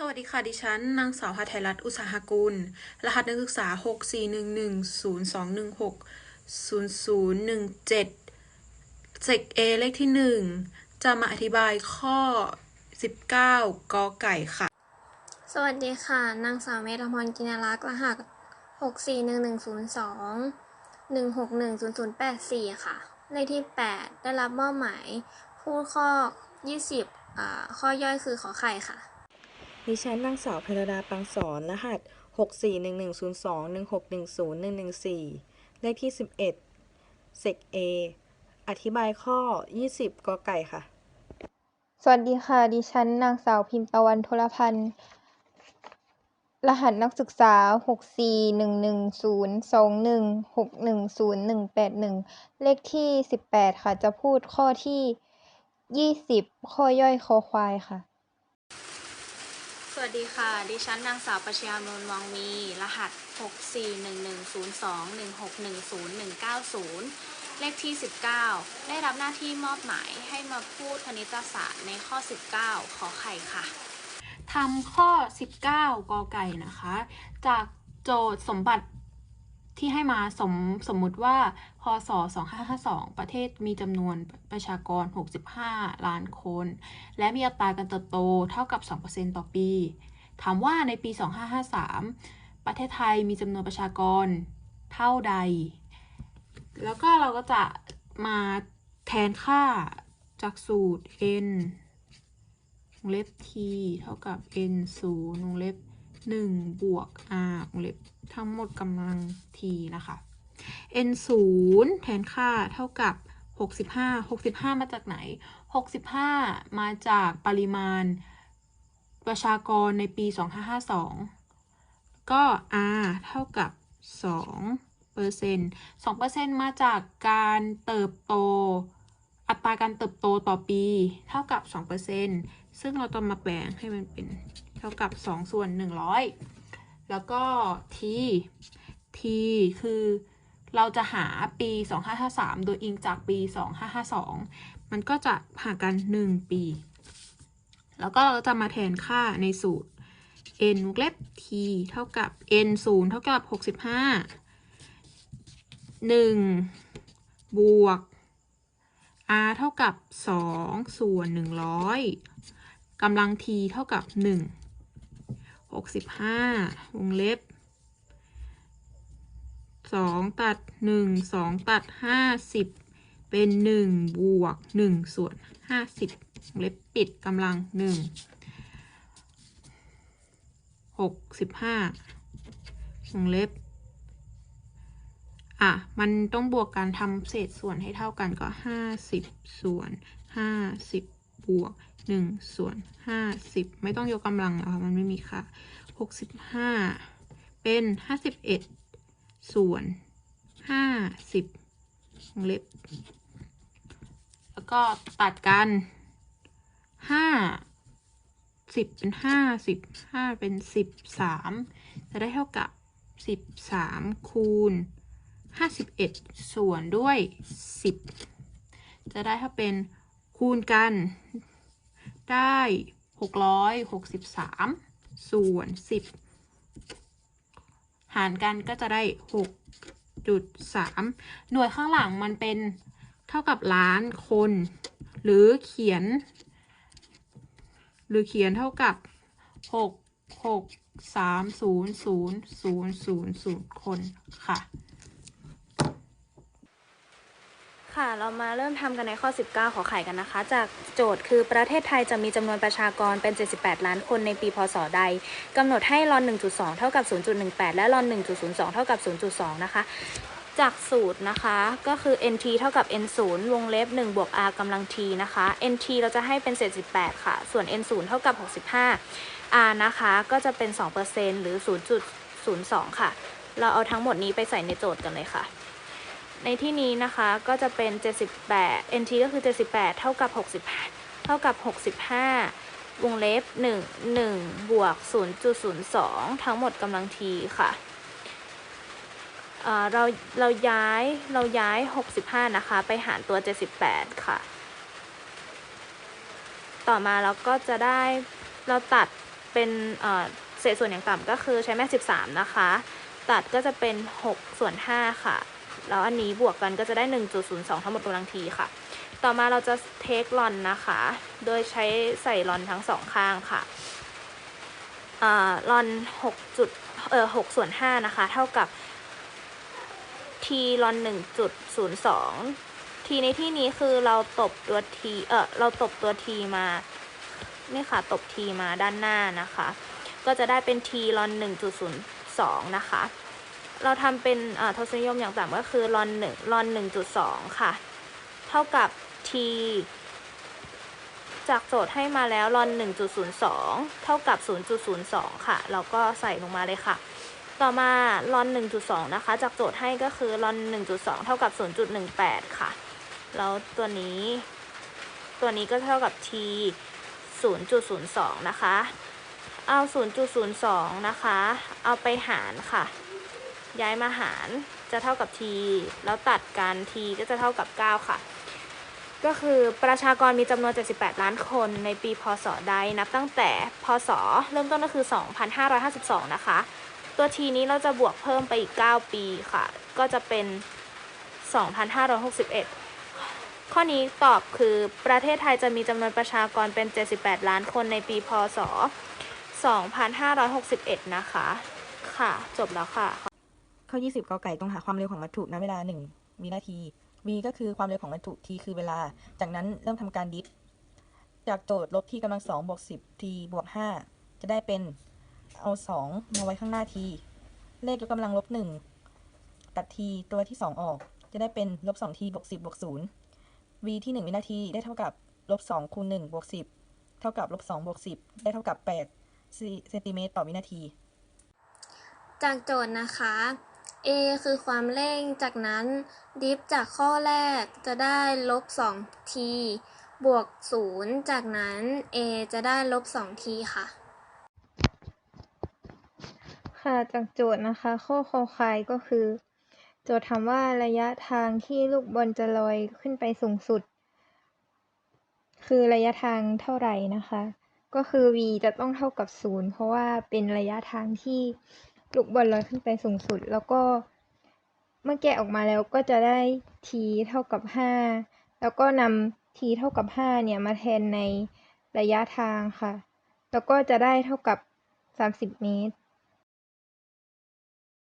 สวัสดีค่ะ ดิฉัน นางสาวหทัยรัตน์อุตสาหกุล รหัสนักศึกษา 6 4 1 1 0 2 1 6 0 0 1 7เซก A เลขที่ 1 จะมาอธิบายข้อ 19 กอไก่ค่ะ สวัสดีค่ะ นางสาวเมธพรกินรักษ์รหัสหกสี่หนึ่งหนึ่งศูนย์สองหนึ่งหกหนึ่งศูนย์ศูนย์แปดสี่ค่ะ เลขที่แปดได้รับมอบหมาย พูดข้อยี่สิบอ่าข้อย่อยคือขอไข่ค่ะ ดิฉันนางสาวเพรดาปังสอนรหัส 6 4 1 1 0 2 1 6 1 0 1 1 4 เลขที่ 11เซก A ออธิบายข้อ 20กอไก่ค่ะ สวัสดีค่ะ ดิฉันนางสาวพิมพ์ตะวันโทรพันธ์ รหัสนักศึกษา 6 4 1 1 0 2 1 6 1 0 1 8 1 เลขที่ 18 ค่ะ จะพูดข้อที่ 20 ข้อย่อยคอควายค่ะ วัสดีค่ะ ดิฉันนางสาวประชยามนวังมี รหัส 64110216019เลขที่ 19 ได้รับหน้าที่มอบหมายให้มาพูดคณิตศาสตร์ในข้อ 19 ขอไข่ค่ะ ทำข้อ 19 กอไก่นะคะ จากโจทย์สมบัติ ที่ให้มาสมสมมุติว่าพศ 2552 ประเทศมีจำนวนประชากร 65 ล้านคน และมีอัตราการเติบโตเท่ากับ 2%ต่อปี ถามว่าในปี 2553 ประเทศไทยมีจำนวนประชากรเท่าใด แล้วก็เราก็จะมาแทนค่าจากสูตร n วงเล็บ t เท่ากับ n ศูนย์วงเล็บ 1 บวก r วงเล็บทั้งหมดกำลัง t นะคะ n ศูนย์แทนค่าเท่ากับ 65 65 มาจากไหน 65 มาจากปริมาณประชากรในปี 2552 ก็ r เท่ากับ2เปอร์เซ็นต์2เปอร์เซ็นต์มาจากการเติบโต อัตราการเติบโตต่อปีเท่ากับ 2%ซึ่งเราต้องมาแปลงให้มันเป็นเท่ากับ 2 ส่วน 100 แล้วก็ t t คือเราจะหาปี 2553 โดยอิงจากปี 2552 มันก็จะห่างกัน 1 ปี แล้วก็เราจะมาแทนค่าในสูตร n วงเล็บ t เท่ากับ n 0 เท่ากับ 65 1 บวก r เท่ากับ 2 ส่วน 100กำลัง t เท่ากับ 1 65 วงเล็บ 2 ตัด 1 2 ตัด 50 เป็น 1 บวก 1 ส่วน 50 วงเล็บปิดกำลัง 1 65 วงเล็บ อะ มันต้องบวกการทำเศษส่วนให้เท่ากันก็50ส่วน50บวก1ส่วน50ไม่ต้องยกกำลังแล้วค่ะมันไม่มีค่า65เป็น51ส่วน50วงเล็บ แล้วก็ตัดกัน5 10เป็น50 5เป็น13จะได้เท่ากับ13คูณ 51 ส่วนด้วย 10 จะได้ถ้าเป็นคูณกัน ได้ 663 ส่วน 10 หารกันก็จะได้ 6.3 หน่วยข้างหลังมันเป็นเท่ากับล้านคน หรือเขียน หรือเขียนเท่ากับ 6 6 3 0 0 0 0 0 คนค่ะ ค่ะ เรามาเริ่มทำกันในข้อ 19 ขอไข่กันนะคะ จากโจทย์คือประเทศไทยจะมีจำนวนประชากรเป็น 78 ล้านคนในปีพศใดกำหนดให้ลอน1.2 เท่ากับ 0.18 และลอน1.02 เท่ากับ 0.2 นะคะ จากสูตรนะคะ ก็คือ nt เท่ากับ n 0วงเล็บ1บวก r กำลัง t นะคะ nt เราจะให้เป็น78ค่ะ ส่วน n 0เท่ากับ 65 r นะคะ ก็จะเป็น 2%หรือ 0.02 ค่ะ เราเอาทั้งหมดนี้ไปใส่ในโจทย์กันเลยค่ะ ในที่นี้นะคะก็จะเป็น 78 nt ก็คือ 78 เท่ากับ 60 เท่ากับ 65 วงเล็บ 1 1 บวก 0.02 ทั้งหมดกำลัง t ค่ะเเราเราย้ายเราย้าย 65 นะคะ ไปหารตัว 78 ค่ะ ต่อมาเราก็จะได้เราตัดเป็นเอ่อเศษส่วนอย่างต่ำก็คือใช้แม่ 13 นะคะ ตัดก็จะเป็น 6 ส่วน 5 ค่ะ แล้วอันนี้บวกกันก็จะได้ 1.02 ทั้งหมดกำลังทีค่ะ ต่อมาเราจะเทคลอนนะคะ โดยใช้ใส่ลอนทั้งสองข้างค่ะลอน6จุดเออ6ส่วน5นะคะ เท่ากับ t ลอน1.02 t ในที่นี้คือเราตบตัว t เออเราตบตัว t มานี่ค่ะตบ t มาด้านหน้านะคะ ก็จะได้เป็น t ลอน1.02 นะคะ เราทำเป็นทศนิยมอย่างต่ำก็คือลอน1ลอน1.2ค่ะ เท่ากับ t จากโจทย์ให้มาแล้วลอน1.02 เท่ากับ 0.02 ค่ะ เราก็ใส่ลงมาเลยค่ะ ต่อมาลอน1.2 นะคะ จากโจทย์ให้ก็คือลอน1.2 เท่ากับ 0.18 ค่ะ แล้วตัวนี้ ตัวนี้ก็เท่ากับ t 0.02 นะคะ เอา 0.02 นะคะ เอาไปหารค่ะ ย้ายมาหารจะเท่ากับ t แล้วตัดกัน t ก็จะเท่ากับ 9 ค่ะ ก็คือประชากรมีจำนวน 78 ล้านคนในปีพศใดนับตั้งแต่พศ เริ่มต้นก็คือ 2552 นะคะ ตัว t นี้เราจะบวกเพิ่มไปอีก 9 ปีค่ะ ก็จะเป็น 2561ข้อนี้ตอบคือประเทศไทยจะมีจำนวนประชากรเป็น 78 ล้านคนในปีพศ 2561 นะคะ ค่ะ จบแล้วค่ะ ข้อ 20กอไก่ต้องหาความเร็วของวัตถุณเวลา 1 วินาที v ก็คือความเร็วของวัตถุ t คือเวลา จากนั้นเริ่มทำการดิฟ จากโจทย์ลบ t กำลังสองบวก10 t บวก5จะได้เป็นเอา2มาไว้ข้างหน้า t เลขยกกำลังลบ1ตัด t ตัวที่2ออก จะได้เป็นลบ 2t บวก10บวก0 v ที่1วินาทีได้เท่ากับลบ2คูณ1บวก10เท่ากับลบ2บวก10ได้เท่ากับ8เซนติเมตรต่อวินาที จากโจทย์นะคะ a คือความเร่ง จากนั้นดิฟจากข้อแรกจะได้ลบ 2t บวก 0 จากนั้น a จะได้ลบ 2t ค่ะ ค่ะ จากโจทย์นะคะ ข้อคอคายก็คือ โจทย์ถามว่าระยะทางที่ลูกบอลจะลอยขึ้นไปสูงสุด คือระยะทางเท่าไหร่นะคะ ก็คือ v จะต้องเท่ากับ 0 เพราะว่าเป็นระยะทางที่ ลูกบอลลอยขึ้นไปสูงสุด แล้วก็เมื่อแกะออกมาแล้วก็จะได้ t เท่ากับ 5 แล้วก็นำ t เท่ากับ 5 เนี่ยมาแทนในระยะทางค่ะ แล้วก็จะได้เท่ากับ 30 เมตร